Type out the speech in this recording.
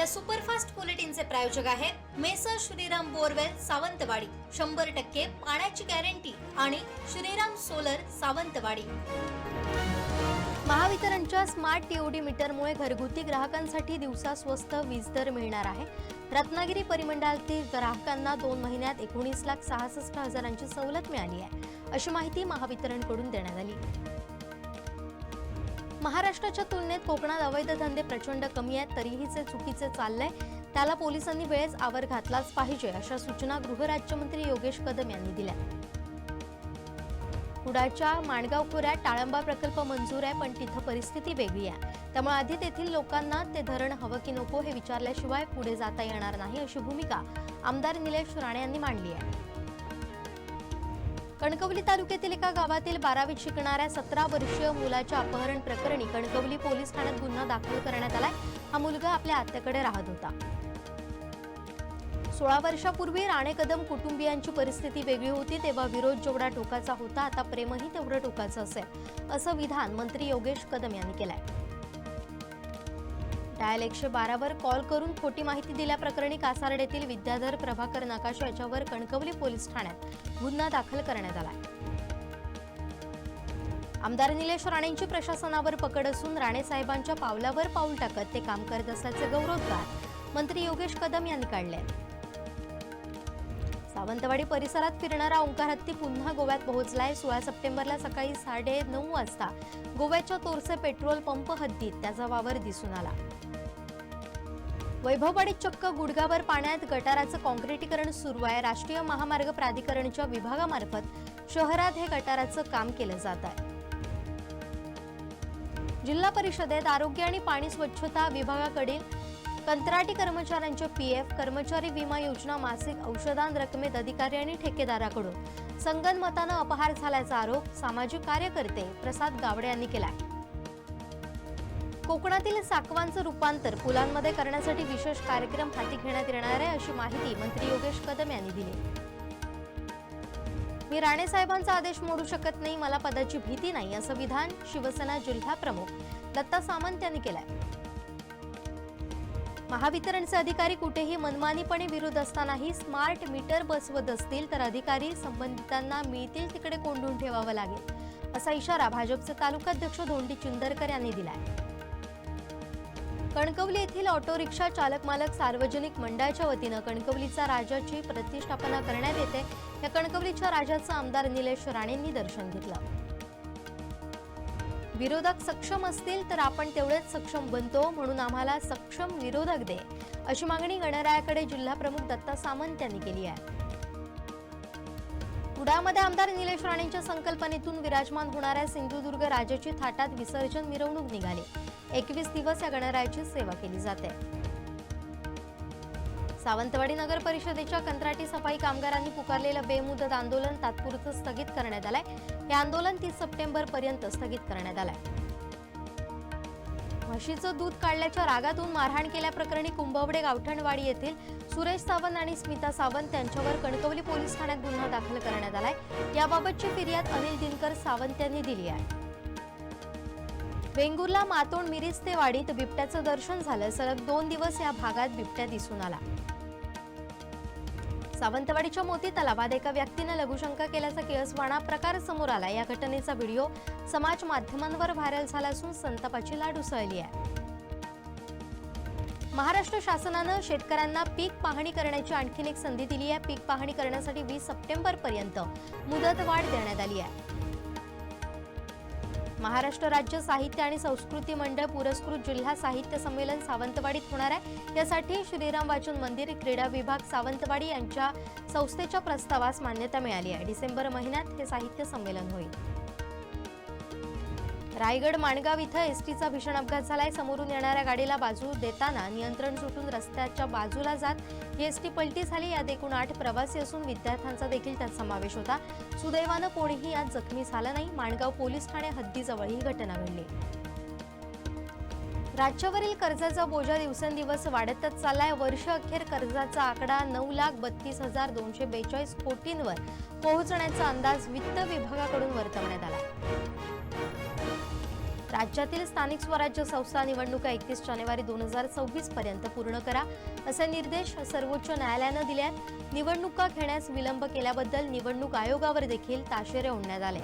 या सुपरफास्ट बुलेटिनचे प्रायोजक आहेत मेसर श्रीराम बोरवेल सावंतवाडी. शंभर टक्के पाण्याची गॅरंटी आणि श्रीराम सोलर सावंतवाडी. महावितरणच्या स्मार्ट टीओडी मीटरमुळे घरगुती ग्राहकांसाठी दिवसा स्वस्त वीज दर मिळणार आहे. रत्नागिरी परिमंडळातील ग्राहकांना दोन महिन्यात एकोणीस लाख सहासष्ट हजारांची सवलत मिळाली आहे अशी माहिती महावितरणकडून देण्यात आली. महाराष्ट्राच्या तुलनेत कोकणात अवैध धंदे प्रचंड कमी आहेत तरीही जे चुकीचे चाललंय त्याला पोलिसांनी वेळेस आवर घातलाच पाहिजे अशा सूचना गृहराज्यमंत्री योगेश कदम यांनी दिल्या. कुडाच्या माणगाव खोऱ्यात टाळंबा प्रकल्प मंजूर आहे पण तिथं परिस्थिती वेगळी आहे. त्यामुळे आधी तेथील लोकांना ते धरण हवं की नको हे विचारल्याशिवाय पुढे जाता येणार नाही अशी भूमिका आमदार निलेश राणे यांनी मांडली आहे. कणकवली तालुक्यातील एका गावातील बारावीत शिकणाऱ्या सतरा वर्षीय मुलाच्या अपहरण प्रकरणी कणकवली पोलीस ठाण्यात गुन्हा दाखल करण्यात आलाय. हा मुलगा आपल्या आत्याकडे राहत होता. सोळा वर्षापूर्वी राणे कदम कुटुंबियांची परिस्थिती वेगळी होती तेव्हा विरोध जेवढा टोकाचा होता आता प्रेमही तेवढं टोकाचं असेल असं विधान मंत्री योगेश कदम यांनी केलंय. डायल एकशे बारावर कॉल करून खोटी माहिती दिल्याप्रकरणी कासारडेतील विद्याधर प्रभाकर नकाश याच्यावर कणकवली पोलीस ठाण्यात गुन्हा दाखल करण्यात आला आमदार निलेश राणेंची प्रशासनावर पकड असून राणे साहेबांच्या पावलावर पाऊल टाकत ते काम करत असल्याचे गौरवोद्गार मंत्री योगेश कदम यांनी काढले सावंतवाडी परिसरात फिरणारा ओंकार हत्ती पुन्हा गोव्यात पोहोचलाय. सोळा सप्टेंबरला सकाळी साडे नऊ वाजता गोव्याच्या तोरसे पेट्रोल पंप हद्दीत त्याचा वावर दिसून आला. वैभववाडीत चक्क गुडगावर पाण्यात गटाराचं कॉन्क्रिटीकरण सुरू आहे. राष्ट्रीय महामार्ग प्राधिकरणच्या विभागामार्फत शहरात हे गटाराचं काम केलं जात आहे. जिल्हा परिषदेत आरोग्य आणि पाणी स्वच्छता विभागाकडील कंत्राटी कर्मचाऱ्यांचे पी एफ कर्मचारी विमा योजना मासिक औषधान रकमेत अधिकारी आणि ठेकेदाराकडून संगनमतानं अपहार झाल्याचा आरोप सामाजिक कार्यकर्ते प्रसाद गावडे यांनी केला आहे कोकणातील साकवांचं रूपांतर पुलांमध्ये करण्यासाठी विशेष कार्यक्रम हाती घेण्यात येणार आहे अशी माहिती मंत्री योगेश कदम यांनी दिली. मी राणे साहेबांचा आदेश मोडू शकत नाही मला पदाची भीती नाही असं विधान शिवसेना जिल्हा प्रमुख दत्ता सामंत यांनी केलंय. महावितरणचे अधिकारी कुठेही मनमानीपणे विरोध असतानाही स्मार्ट मीटर बसवत असतील तर अधिकारी संबंधितांना मिळतील तिकडे कोंडून ठेवावं लागेल असा इशारा भाजपचे तालुकाध्यक्ष धोंडी चुंदरकर यांनी दिलाय. कणकवली येथील ऑटो रिक्षा चालक मालक सार्वजनिक मंडळाच्या वतीनं कणकवलीचा राजाची प्रतिष्ठापना करण्यात येते. या कणकवलीच्या राजाचं आमदार निलेश राणेंनी दर्शन घेतलं. विरोधक सक्षम असतील तर आपण तेवढेच सक्षम बनतो म्हणून आम्हाला सक्षम विरोधक दे अशी मागणी गणरायाकडे जिल्हा प्रमुख दत्ता सामंत यांनी केली आहे. कुडामध्ये आमदार निलेश राणेंच्या संकल्पनेतून विराजमान होणाऱ्या सिंधुदुर्ग राजाची थाटात विसर्जन मिरवणूक निघाली. एकवीस दिवस या गणरायाची सेवा केली जाते. सावंतवाडी नगर परिषदेच्या कंत्राटी सफाई कामगारांनी पुकारलेलं बेमुदत आंदोलन तात्पुरतं स्थगित करण्यात आलंय. हे आंदोलन तीस सप्टेंबर पर्यंत स्थगित करण्यात आलंय. म्हशीचं दूध काढल्याच्या रागातून मारहाण केल्याप्रकरणी कुंभवडे गावठणवाडी येथील सुरेश सावंत आणि स्मिता सावंत यांच्यावर कणकवली पोलीस ठाण्यात गुन्हा दाखल करण्यात आलाय. याबाबतची फिर्याद अनिल दिनकर सावंत यांनी दिली आहे. वेंगुर्ला मातोंड मिरीज ते वाडीत बिबट्याचं दर्शन झालं. सलग दोन दिवस या भागात बिबट्या दिसून आला. सावंतवाडीच्या मोती तलावात एका व्यक्तीनं लघुशंका केल्याचा केळसवाणा प्रकार समोर आला. या घटनेचा व्हिडिओ समाज माध्यमांवर व्हायरल झाला असून संतापाची लाट उसळली आहे. महाराष्ट्र शासनानं शेतकऱ्यांना पीक पाहणी करण्याची आणखीन एक संधी दिली आहे. पीक पाहणी करण्यासाठी वीस सप्टेंबर पर्यंत मुदतवाढ देण्यात आली आहे. महाराष्ट्र राज्य साहित्य आणि संस्कृती मंडळ पुरस्कृत जिल्हा साहित्य संमेलन सावंतवाडीत होणार आहे. यासाठी श्रीराम वाचन मंदिर क्रीडा विभाग सावंतवाडी यांच्या संस्थेच्या प्रस्तावास मान्यता मिळाली आहे. डिसेंबर महिन्यात हे साहित्य संमेलन होईल. रायगड माणगाव इथं एसटीचा भीषण अपघात झालाय. समोरून येणाऱ्या गाडीला बाजू देताना नियंत्रण सुटून रस्त्याच्या बाजूला जात ही एसटी पलटी झाली. यात एकूण आठ प्रवासी असून विद्यार्थ्यांचा देखील त्यात समावेश होता. सुदैवानं कोणीही यात जखमी झालं नाही. माणगाव पोलीस ठाणे हद्दीजवळ ही घटना घडली. राज्यावरील कर्जाचा बोजा दिवसेंदिवस वाढतच चाललाय. वर्ष अखेर कर्जाचा आकडा नऊ लाख बत्तीस हजार दोनशे बेचाळीस कोटींवर पोहोचण्याचा अंदाज वित्त विभागाकडून वर्तवण्यात आला. राज्यातील स्थानिक स्वराज्य संस्था निवडणुका एकतीस जानेवारी दोन हजार सव्वीस पर्यंत पूर्ण करा असे निर्देश सर्वोच्च न्यायालयानं दिले आहेत. निवडणुका घेण्यास विलंब केल्याबद्दल निवडणूक आयोगावर देखील ताशेरे ओढण्यात आले.